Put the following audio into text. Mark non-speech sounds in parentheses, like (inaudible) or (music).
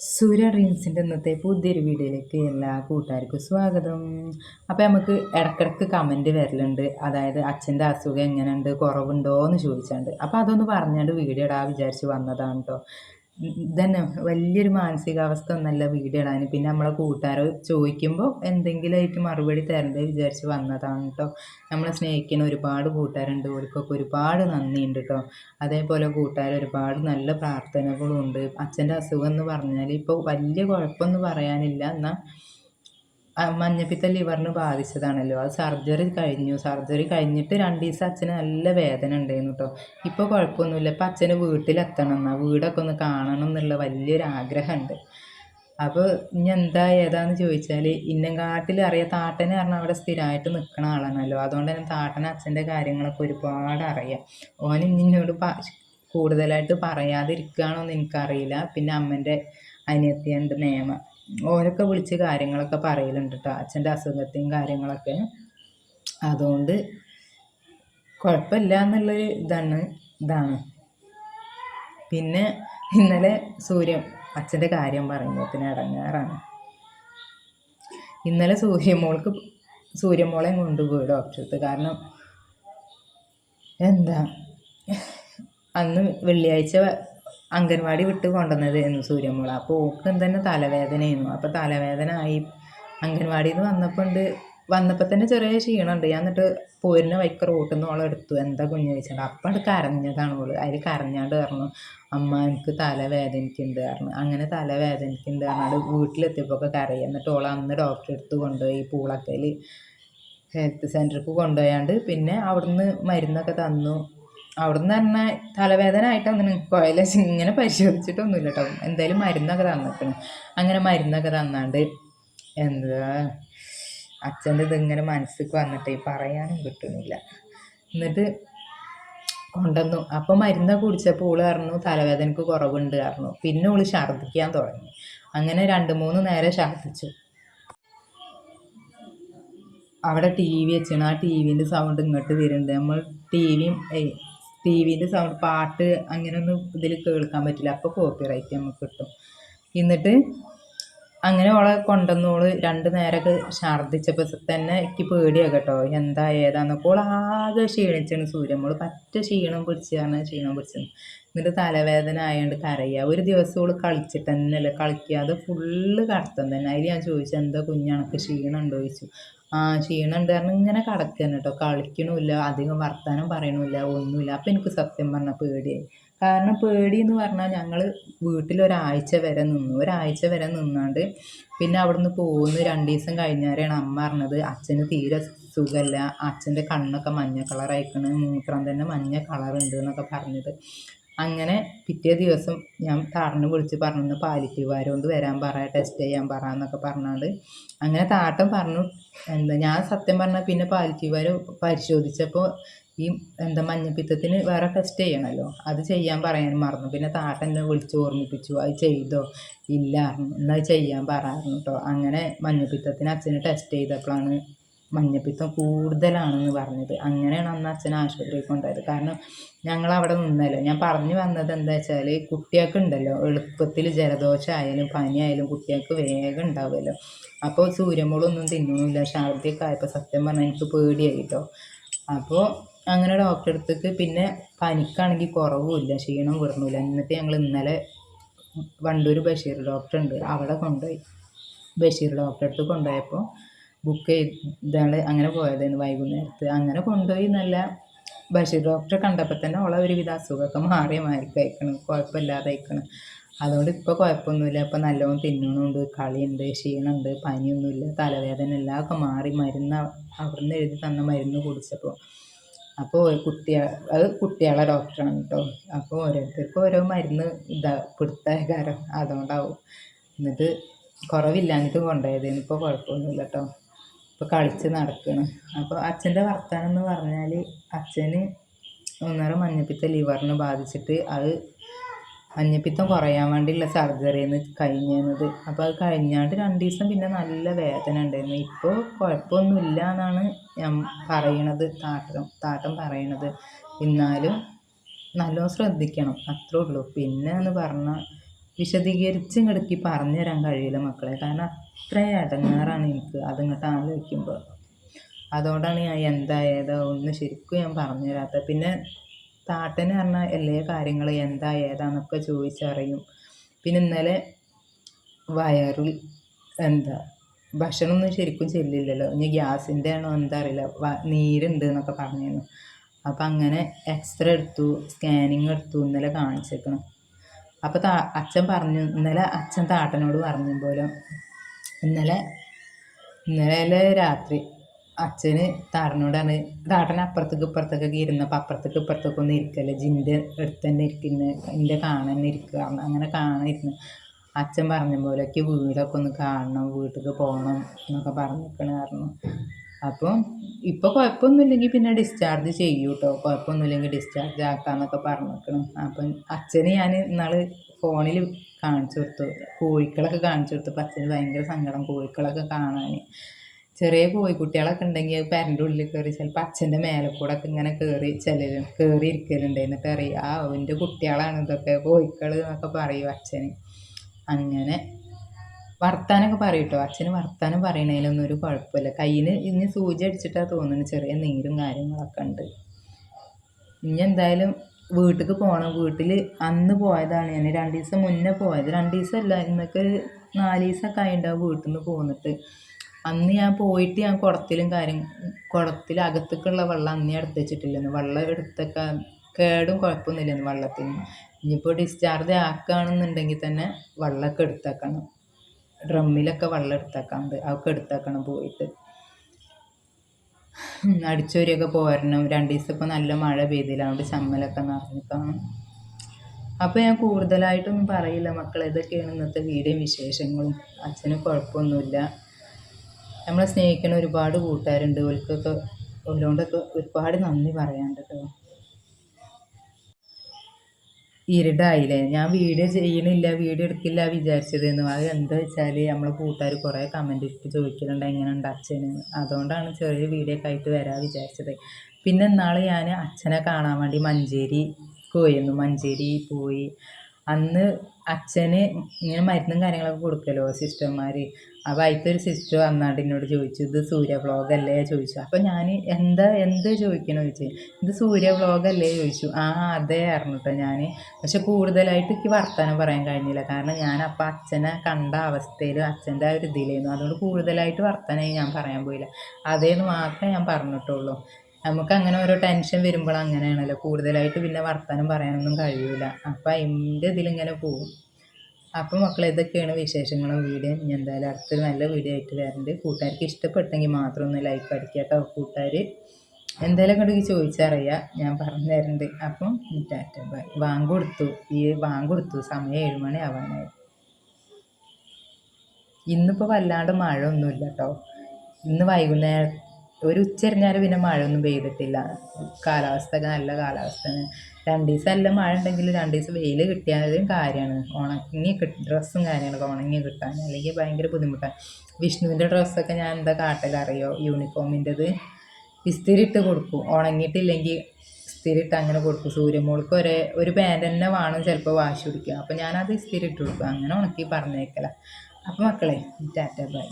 സൂര്യ ഡ്രീംസിന്റെ ഇന്നത്തെ പുതിയൊരു വീഡിയോയിലേക്ക് എല്ലാ കൂട്ടുകാർക്കും സ്വാഗതം. അപ്പോൾ നമുക്ക് ഇടക്കിടക്ക് കമന്റ് വരലുണ്ട്. അതായത് അച്ഛന്റെ അസുഖം എങ്ങനെയുണ്ട്? കുറവുണ്ടോ എന്ന് ചോദിച്ചാണ്ട്. അപ്പോൾ അതൊന്ന് പറഞ്ഞാണ്ട് വീഡിയോ ഇടാൻ വിചാരിച്ച് വന്നതാണ് കേട്ടോ ഇതന്നെ വലിയൊരു മാനസികാവസ്ഥ ഒന്നല്ല വീഡിയോ ഇടാൻ പിന്നെ നമ്മളെ കൂട്ടുകാർ ചോദിക്കുമ്പോൾ എന്തെങ്കിലുമായിട്ട് മറുപടി തരണ്ടേ വിചാരിച്ച് വന്നതാണ് കേട്ടോ നമ്മളെ സ്നേഹിക്കുന്ന ഒരുപാട് കൂട്ടുകാരുണ്ട്. ഓർക്കൊക്കെ ഒരുപാട് നന്ദിയുണ്ട് കേട്ടോ അതേപോലെ കൂട്ടുകാർ ഒരുപാട് നല്ല പ്രാർത്ഥനകളും ഉണ്ട് അച്ഛന്റെ അസുഖം എന്ന് പറഞ്ഞാൽ ഇപ്പോൾ വലിയ കുഴപ്പമൊന്നും പറയാനില്ല. എന്നാൽ മഞ്ഞപ്പിത്ത ലിവറിന് ബാധിച്ചതാണല്ലോ. അത് സർജറി കഴിഞ്ഞു. സർജറി കഴിഞ്ഞിട്ട് രണ്ട് ദിവസം അച്ഛന് നല്ല വേദന ഉണ്ടായിരുന്നു കേട്ടോ ഇപ്പോൾ കുഴപ്പമൊന്നുമില്ല. ഇപ്പം അച്ഛന് വീട്ടിലെത്തണം. എന്നാൽ വീടൊക്കെ ഒന്ന് കാണണം എന്നുള്ള വലിയൊരു ആഗ്രഹമുണ്ട്. അപ്പോൾ ഇനി എന്താ ഏതാന്ന് ചോദിച്ചാൽ ഇന്നങ്കാട്ടിൽ അറിയാം. താട്ടനെ പറഞ്ഞാൽ അവിടെ സ്ഥിരമായിട്ട് നിൽക്കുന്ന ആളാണല്ലോ. അതുകൊണ്ട് തന്നെ താട്ടന് അച്ഛന്റെ കാര്യങ്ങളൊക്കെ ഒരുപാട് അറിയാം. ഓൻ ഇന്നോട് കൂടുതലായിട്ട് പറയാതിരിക്കുകയാണോ എന്ന് എനിക്കറിയില്ല. പിന്നെ അമ്മന്റെ അനിയത്തിയുണ്ട് നിയമ. ഓരൊക്കെ വിളിച്ച് കാര്യങ്ങളൊക്കെ പറയലുണ്ട് കേട്ടോ അച്ഛന്റെ അസുഖത്തെയും കാര്യങ്ങളൊക്കെ. അതുകൊണ്ട് കുഴപ്പമില്ല എന്നുള്ളൊരു ഇതാണ് ഇതാണ്. പിന്നെ ഇന്നലെ സൂര്യൻ അച്ഛന്റെ കാര്യം പറയുമ്പോഴത്തിന് ഇടങ്ങാറാണ്. ഇന്നലെ സൂര്യമോൾക്ക് സൂര്യമോളെ കൊണ്ടുപോയി ഡോക്ടറത്ത് കാരണം എന്താ? അന്ന് വെള്ളിയാഴ്ച അംഗൻവാടി വിട്ട് കൊണ്ടുവന്നതായിരുന്നു സൂര്യമോള. അപ്പോൾ ഓക്ക് തന്നെ തലവേദനയായിരുന്നു. അപ്പോൾ തലവേദന ആയി. അംഗൻവാടിയിൽ നിന്ന് വന്നപ്പോൾ ഉണ്ട് വന്നപ്പോൾ തന്നെ ചെറിയ ക്ഷീണമുണ്ട് ഞാൻ എന്നിട്ട് പോരുന്ന വൈക്ക് റോട്ടിൽ നിന്ന് ഓളെ എടുത്തു. എന്താ കുഞ്ഞ് ചോദിച്ചിട്ട് അപ്പം അത് കരഞ്ഞതാണ് ഓൾ. അതിൽ കരഞ്ഞാണ്ട് പറഞ്ഞു അമ്മ എനിക്ക് തലവേദനയ്ക്കുണ്ട് പറഞ്ഞു. അങ്ങനെ തലവേദനയ്ക്കുണ്ട് പറഞ്ഞാൽ വീട്ടിലെത്തിയപ്പോൾ ഒക്കെ കരയുക എന്നിട്ട് ഓളെ അന്ന് ഡോക്ടറെ അടുത്ത് കൊണ്ടുപോയി പൂളക്കയിൽ ഹെൽത്ത് സെന്ററിലേക്ക് കൊണ്ടുപോയാണ്ട് പിന്നെ അവിടുന്ന് മരുന്നൊക്കെ തന്നു. അവിടുന്ന് തന്നെ തലവേദന ആയിട്ടൊന്നും പോയാലും (laughs) ഇങ്ങനെ പരിശോധിച്ചിട്ടൊന്നുമില്ല കേട്ടോ എന്തായാലും മരുന്നൊക്കെ തന്നിക്കണം. അങ്ങനെ മരുന്നൊക്കെ തന്നാണ്ട് എന്താ അച്ഛന്റെ ഇതിങ്ങനെ മനസ്സിലേക്ക് വന്നിട്ട് പറയാനും കിട്ടുന്നില്ല. എന്നിട്ട് കൊണ്ടുവന്നു. അപ്പോൾ മരുന്നൊക്കെ കുടിച്ചപ്പോൾ ഓൾ പറഞ്ഞു തലവേദനക്ക് കുറവുണ്ട് പറഞ്ഞു. പിന്നെ ഓൾ ഛർദ്ദിക്കാൻ തുടങ്ങി. അങ്ങനെ രണ്ട് മൂന്ന് നേരം ഛർദ്ദിച്ചു. അവിടെ ടി വി വെച്ചാണ്. ആ ടി വിന്റെ സൗണ്ട് ഇങ്ങോട്ട് വരുന്നുണ്ട്. നമ്മൾ ടി വിയും ടി വിന്റെ സൗണ്ട് പാട്ട് അങ്ങനെയൊന്നും ഇതിൽ കേൾക്കാൻ പറ്റില്ല. അപ്പോൾ കോപ്പി റൈറ്റ് നമുക്ക് കിട്ടും. എന്നിട്ട് അങ്ങനെ ഓളെ കൊണ്ടുവന്നോൾ രണ്ട് നേരമൊക്കെ ഛർദ്ദിച്ചപ്പോൾ തന്നെ എനിക്ക് പേടിയാണ് കേട്ടോ. എന്താ ഏതാന്നൊക്കെ ഓൾ ആകെ ക്ഷീണിച്ചാണ് സൂര്യമ്മോൾ പറ്റ ക്ഷീണം പിടിച്ചാണ് ക്ഷീണം പിടിച്ചത് എന്നിട്ട് തലവേദന ആയതുകൊണ്ട് കരയുക ഒരു ദിവസം ഓൾ കളിച്ചിട്ട് തന്നെയല്ലേ കളിക്കാതെ ഫുള്ള് കടത്തം തന്നെ. അതിൽ ഞാൻ ചോദിച്ചു എന്താ കുഞ്ഞാണക്ക് ക്ഷീണം ഉണ്ടോ ചോദിച്ചു. ആ ക്ഷീണമുണ്ട് കാരണം ഇങ്ങനെ കിടക്കുകയാണ് കേട്ടോ കളിക്കണമില്ല അധികം വർത്തമാനം പറയണമില്ല ഒന്നുമില്ല അപ്പം എനിക്ക് സത്യം പറഞ്ഞാൽ പേടിയായി. കാരണം പേടി എന്ന് പറഞ്ഞാൽ ഞങ്ങൾ വീട്ടിൽ ഒരാഴ്ച വരെ നിന്നു. ഒരാഴ്ച വരെ നിന്നാണ്ട് പിന്നെ അവിടുന്ന് പോകുന്നു രണ്ട് ദിവസം കഴിഞ്ഞാരെയാണ് അമ്മ പറഞ്ഞത് അച്ഛന് തീരെ സുഖമല്ല അച്ഛന്റെ കണ്ണൊക്കെ മഞ്ഞ കളറായിക്കണ്. മൂത്രം തന്നെ മഞ്ഞ കളറുണ്ട് എന്നൊക്കെ പറഞ്ഞത്. അങ്ങനെ പിറ്റേ ദിവസം ഞാൻ താട്ടനെ വിളിച്ച് പറഞ്ഞു പാലിറ്റീവുകാരോണ്ട് വരാൻ പറ ടെസ്റ്റ് ചെയ്യാൻ പറ എന്നൊക്കെ പറഞ്ഞാണ്ട് അങ്ങനെ താട്ടം പറഞ്ഞു. എന്താ ഞാൻ സത്യം പറഞ്ഞാൽ പിന്നെ പാലിറ്റീവുകാർ പരിശോധിച്ചപ്പോൾ ഈ എന്താ മഞ്ഞപ്പിത്തത്തിന് വേറെ ടെസ്റ്റ് ചെയ്യണമല്ലോ അത് ചെയ്യാൻ പറയാൻ മറന്നു. പിന്നെ താട്ടൻ എന്നെ വിളിച്ച് ഓർമ്മിപ്പിച്ചു അത് ചെയ്തോ? ഇല്ല എന്നാൽ ചെയ്യാൻ പറഞ്ഞു കേട്ടോ അങ്ങനെ മഞ്ഞപ്പിത്തത്തിന് അച്ഛന് ടെസ്റ്റ് ചെയ്തപ്പോഴാണ് മഞ്ഞപ്പിത്തം കൂടുതലാണെന്ന് പറഞ്ഞത്. അങ്ങനെയാണ് അന്ന് അച്ഛൻ ആശുപത്രിയിൽ കൊണ്ടുപോയത്. കാരണം ഞങ്ങൾ അവിടെ നിന്നല്ലോ. ഞാൻ പറഞ്ഞു വന്നത് എന്താ വെച്ചാൽ കുട്ടികൾക്ക് ഉണ്ടല്ലോ എളുപ്പത്തിൽ ജലദോഷം ആയാലും പനി ആയാലും കുട്ടികൾക്ക് വേഗം ഉണ്ടാവുമല്ലോ. അപ്പോൾ സൂര്യമുളൊന്നും തിന്നുന്നില്ല ഛർദിയൊക്കെ ആയപ്പോൾ സത്യം പറഞ്ഞാൽ എനിക്ക് പേടിയായി കേട്ടോ. അപ്പോൾ അങ്ങനെ ഡോക്ടറെ അടുത്തേക്ക് പിന്നെ പനിക്കാണെങ്കിൽ കുറവുമില്ല. ക്ഷീണം കുറഞ്ഞില്ല. എന്നിട്ട് ഞങ്ങൾ ഇന്നലെ വണ്ടൂർ ബഷീർ ഡോക്ടർ ഉണ്ട്. അവിടെ കൊണ്ടുപോയി. ബഷീർ ഡോക്ടറെ അടുത്ത് കൊണ്ടുപോയപ്പോൾ ബുക്ക് ചെയ്താണ് അങ്ങനെ പോയതായിരുന്നു വൈകുന്നേരത്ത്. അങ്ങനെ കൊണ്ടുപോയി നല്ല ബഷീർ ഡോക്ടറെ കണ്ടപ്പോൾ തന്നെ ഓളെ ഒരുവിധ അസുഖമൊക്കെ മാറിയ മാർക്ക് അയക്കണം കുഴപ്പമില്ലാതെ അയക്കണം അതുകൊണ്ട് ഇപ്പോൾ കുഴപ്പമൊന്നുമില്ല. ഇപ്പോൾ നല്ലോണം തിന്നണമുണ്ട് കളിയുണ്ട് ക്ഷീണമുണ്ട് പനിയൊന്നുമില്ല തലവേദന എല്ലാം ഒക്കെ മാറി മരുന്ന് അവിടുന്ന് എഴുതി തന്ന മരുന്ന് കുടിച്ചപ്പോൾ അപ്പോൾ കുട്ടികൾ അത് കുട്ടികളെ ഡോക്ടറാണ് കേട്ടോ അപ്പോൾ ഓരോരുത്തർക്കും ഓരോ മരുന്ന് ഇതാ പിടുത്തകാരം അതുകൊണ്ടാവും. എന്നിട്ട് കുറവില്ലാഞ്ഞിട്ട് കൊണ്ടുപോയത് ഇപ്പോൾ കുഴപ്പമൊന്നുമില്ല കേട്ടോ ഇപ്പോൾ കളിച്ച് നടക്കുന്നു അപ്പോൾ അച്ഛന്റെ വർത്തമാനം എന്ന് പറഞ്ഞാൽ അച്ഛന് ഒന്നര മഞ്ഞപ്പിത്ത ലിവറിന് ബാധിച്ചിട്ട് അത് മഞ്ഞപ്പിത്തം കുറയാൻ വേണ്ടിയുള്ള സർജറിന്ന് കഴിഞ്ഞത്. അപ്പോൾ അത് കഴിഞ്ഞാണ്ട് രണ്ട് ദിവസം പിന്നെ നല്ല വേദന ഉണ്ടായിരുന്നു. ഇപ്പോൾ കുഴപ്പമൊന്നുമില്ല എന്നാണ് ഞാൻ പറയണത് താട്ടം താട്ടം പറയണത്. എന്നാലും നല്ലോണം ശ്രദ്ധിക്കണം അത്രേ ഉള്ളൂ. പിന്നെ എന്ന് പറഞ്ഞാൽ വിശദീകരിച്ച് ഇങ്ങോട്ടേക്ക് പറഞ്ഞു തരാൻ കഴിയില്ല മക്കളെ. കാരണം അത്രയും ഇടങ്ങാറാണ് എനിക്ക് അതിങ്ങോട്ട് ആലോചിക്കുമ്പോൾ. അതുകൊണ്ടാണ് ഞാൻ എന്താ ഒന്നും ശരിക്കും ഞാൻ പറഞ്ഞു തരാത്തത് പിന്നെ താട്ടനെ പറഞ്ഞാൽ എല്ലാ കാര്യങ്ങളും എന്താ ഏതാന്നൊക്കെ ചോദിച്ചറിയും. പിന്നെ ഇന്നലെ വയറിൽ എന്താ ഭക്ഷണമൊന്നും ശരിക്കും ചെല്ലില്ലല്ലോ. ഇനി ഗ്യാസിന്റെ ആണോ എന്താ അറിയില്ല. നീരുണ്ട് എന്നൊക്കെ പറഞ്ഞിരുന്നു. അപ്പം അങ്ങനെ എക്സ്റേ എടുത്തു സ്കാനിങ് എടുത്തു ഇന്നലെ കാണിച്ചേക്കണം. അപ്പോൾ താ അച്ഛൻ പറഞ്ഞു ഇന്നലെ അച്ഛൻ താട്ടനോട് പറഞ്ഞു പോലും. ഇന്നലെ ഇന്നലെ രാത്രി. അച്ഛന് താട്ടനോടാണ് താട്ടൻ അപ്പുറത്തേക്ക് ഇപ്പുറത്തേക്കൊക്കെ ഇരുന്നപ്പോൾ അപ്പുറത്തേക്ക് ഇപ്പുറത്തേക്ക് ഒന്നും ഇരിക്കല്ലേ. ജിന്റെ അടുത്ത് തന്നെ ഇരിക്കുന്ന എന്റെ കാണാൻ ഇരിക്കുക അങ്ങനെ കാണാനിരുന്നു. അച്ഛൻ പറഞ്ഞ പോലെയൊക്കെ വീടൊക്കെ ഒന്ന് കാണണം വീട്ടിലേക്ക് പോകണം എന്നൊക്കെ പറഞ്ഞിരിക്കണ കാരണം. അപ്പം ഇപ്പോൾ കുഴപ്പമൊന്നുമില്ലെങ്കിൽ പിന്നെ ഡിസ്ചാർജ് ചെയ്യൂ കേട്ടോ കുഴപ്പമൊന്നുമില്ലെങ്കിൽ ഡിസ്ചാർജ് ആക്കാമെന്നൊക്കെ പറഞ്ഞിരിക്കണം. അപ്പം അച്ഛന് ഞാൻ ഇന്നാൾ ഫോണിൽ കാണിച്ചു കൊടുത്തു. കോഴിക്കളൊക്കെ കാണിച്ചു കൊടുത്തപ്പോൾ അച്ഛന് ഭയങ്കര സങ്കടം കോഴിക്കളൊക്കെ കാണാൻ ചെറിയ കോഴിക്കുട്ടികളൊക്കെ ഉണ്ടെങ്കിൽ പെരന്റെ ഉള്ളിൽ കയറി ചിലപ്പോൾ അച്ഛന്റെ മേലെ കൂടെ ഒക്കെ ഇങ്ങനെ കയറി ചിലരും കയറി ഇരിക്കലുണ്ട്. എന്നിട്ട് അറിയാം ആ അവന്റെ കുട്ടികളാണ് ഇതൊക്കെ കോഴിക്കൾ എന്നൊക്കെ പറയും അച്ഛന്. അങ്ങനെ വർത്താനൊക്കെ പറയും അച്ഛന് വർത്താനം പറയണതിലൊന്നും ഒരു കുഴപ്പമില്ല. കയ്യിന് ഇനി സൂചി അടിച്ചിട്ടാ തോന്നുന്നു ചെറിയ നീരും കാര്യങ്ങളൊക്കെ ഉണ്ട്. ഇനി എന്തായാലും വീട്ടിലേക്ക് പോകണം വീട്ടിൽ അന്ന് പോയതാണ് ഞാൻ. രണ്ട് ദിവസം മുന്നേ പോയത്. രണ്ട് ദിവസമല്ല ഇന്നൊക്കെ ഒരു നാല് ദിവസമൊക്കെ ആയിണ്ടാവും വീട്ടിൽ നിന്ന് പോന്നിട്ട്. അന്ന് ഞാൻ പോയിട്ട് ഞാൻ കുടത്തിലും കാര്യം കുടത്തിൽ അകത്തേക്കുള്ള വെള്ളം അന്ന് അടുത്ത് വെച്ചിട്ടില്ലെന്ന് വെള്ളം എടുത്തൊക്കെ കേടും കുഴപ്പമൊന്നുമില്ലെന്ന് വെള്ളത്തിന്. ഇനിയിപ്പോൾ ഡിസ്ചാർജ് ആക്കുകയാണെന്നുണ്ടെങ്കിൽ തന്നെ വെള്ളമൊക്കെ എടുത്തേക്കണം ഡ്രമ്മിലൊക്കെ വെള്ളം എടുത്തേക്കാണ്ട് അതൊക്കെ എടുത്തേക്കണം പോയിട്ട്. അടിച്ചോരിയൊക്കെ പോരണം. രണ്ട് ദിവസം ഇപ്പോൾ നല്ല മഴ പെയ്തില്ല. അതുകൊണ്ട് ചമ്മലൊക്കെ നിറഞ്ഞിട്ടാണ് അപ്പോൾ ഞാൻ കൂടുതലായിട്ടൊന്നും പറയില്ല മക്കളെ ഇതൊക്കെയാണ് ഇന്നത്തെ വീഡിയോ വിശേഷങ്ങളും. അച്ഛന് കുഴപ്പമൊന്നുമില്ല. നമ്മളെ സ്നേഹിക്കുന്ന ഒരുപാട് കൂട്ടുകാരുണ്ട്. ഓൽക്കൊക്കെ ഓരോണ്ടൊക്കെ ഒരുപാട് നന്ദി പറയാണ്ട് കേട്ടോ. ഇരുടായില്ലേ? ഞാൻ വീഡിയോ ചെയ്യണില്ല വീഡിയോ എടുക്കില്ല വിചാരിച്ചതെന്നു അത് എന്താ വെച്ചാൽ നമ്മളെ കൂട്ടുകാർ കുറേ കമന്റ് ഇട്ട് ചോദിക്കലുണ്ട് എങ്ങനെയുണ്ട് അച്ഛന് അതുകൊണ്ടാണ് ചെറിയ വീഡിയോ ഒക്കെ ആയിട്ട് വരാൻ വിചാരിച്ചത്. പിന്നെ ഇന്നാൾ ഞാൻ അച്ഛനെ കാണാൻ വേണ്ടി മഞ്ചേരി പോയിരുന്നു. മഞ്ചേരി പോയി. അന്ന് അച്ഛന് ഇങ്ങനെ മരുന്നും കാര്യങ്ങളൊക്കെ കൊടുക്കലോ സിസ്റ്റർമാർ അപ്പോൾ ഒരു സിസ്റ്റർ വന്നാണ്ട് എന്നോട് ചോദിച്ചു ഇത് സൂര്യ വ്ളോഗ് അല്ലേ? ചോദിച്ചു. അപ്പോൾ ഞാൻ എന്താ എന്ത് ചോദിക്കണോ? ചോദിച്ചു. ഇത് സൂര്യ വ്ളോഗ് അല്ലേ? ചോദിച്ചു. ആ അതെ അറിഞ്ഞിട്ടോ ഞാൻ പക്ഷെ കൂടുതലായിട്ട് എനിക്ക് വർത്തമാനം പറയാൻ കഴിഞ്ഞില്ല. കാരണം ഞാൻ അപ്പോൾ അച്ഛനെ കണ്ട അവസ്ഥയിൽ അച്ഛന്റെ ആ ഒരു ഇതിലായിരുന്നു അതുകൊണ്ട് കൂടുതലായിട്ട് വർത്തമാനമായി ഞാൻ പറയാൻ പോയില്ല. അതേന്ന് മാത്രമേ ഞാൻ പറഞ്ഞിട്ടുള്ളൂ. നമുക്ക് അങ്ങനെ ഓരോ ടെൻഷൻ വരുമ്പോൾ അങ്ങനെയാണല്ലോ കൂടുതലായിട്ട് പിന്നെ വർത്തമാനം പറയാനൊന്നും കഴിയൂല. അപ്പം അതിന്റെ ഇതിലിങ്ങനെ പോകും അപ്പം മക്കളെ ഇതൊക്കെയാണ് വിശേഷങ്ങളും. വീഡിയോ ഞാൻ എന്തായാലും അടുത്തൊരു നല്ല വീഡിയോ ആയിട്ട് വരണ്ട്. കൂട്ടുകാർക്ക് ഇഷ്ടപ്പെട്ടെങ്കിൽ മാത്രം ഒന്ന് ലൈക്ക് അടിക്കുക കേട്ടോ കൂട്ടുകാർ എന്തായാലും കണ്ടെങ്കിൽ ചോദിച്ചറിയാം. ഞാൻ പറഞ്ഞു തരുന്നുണ്ട് അപ്പം ടാറ്റ ബൈ. ബാങ്ക് കൊടുത്തു. ഈ ബാങ്ക് കൊടുത്തു. സമയം ഏഴ് മണി ആവാനായി. ഇന്നിപ്പോൾ വല്ലാണ്ട് മഴ ഒന്നുമില്ല കേട്ടോ ഇന്ന് വൈകുന്നേരം ഒരു ഉച്ചരിഞ്ഞാൽ പിന്നെ മഴയൊന്നും പെയ്തിട്ടില്ല. കാലാവസ്ഥ നല്ല കാലാവസ്ഥയാണ്. രണ്ട് ദിവസം നല്ല മഴ ഉണ്ടെങ്കിൽ രണ്ട് ദിവസം വെയിൽ കിട്ടിയാലും കാര്യമാണ്. ഉണങ്ങി ഡ്രസ്സും കാര്യങ്ങളൊക്കെ ഉണങ്ങി കിട്ടാൻ അല്ലെങ്കിൽ ഭയങ്കര ബുദ്ധിമുട്ടാണ്. വിഷ്ണുവിന്റെ ഡ്രസ്സൊക്കെ ഞാൻ എന്താ കാട്ടലറിയോ യൂണിഫോമിന്റെത്. ഇസ്തിരി ഇട്ട് കൊടുക്കും. ഉണങ്ങിയിട്ടില്ലെങ്കിൽ ഇസ്തിരി ഇട്ട് അങ്ങനെ കൊടുക്കും. സൂര്യമോൾക്ക് ഒരേ ഒരു പാന്റ് തന്നെ വേണം ചിലപ്പോൾ വാശി പിടിക്കുക അപ്പോൾ ഞാനത് ഇസ്തിരി ഇട്ട് കൊടുക്കും. അങ്ങനെ ഉണക്കി പറഞ്ഞേക്കല. അപ്പോൾ മക്കളെ ടാറ്റ ബൈ.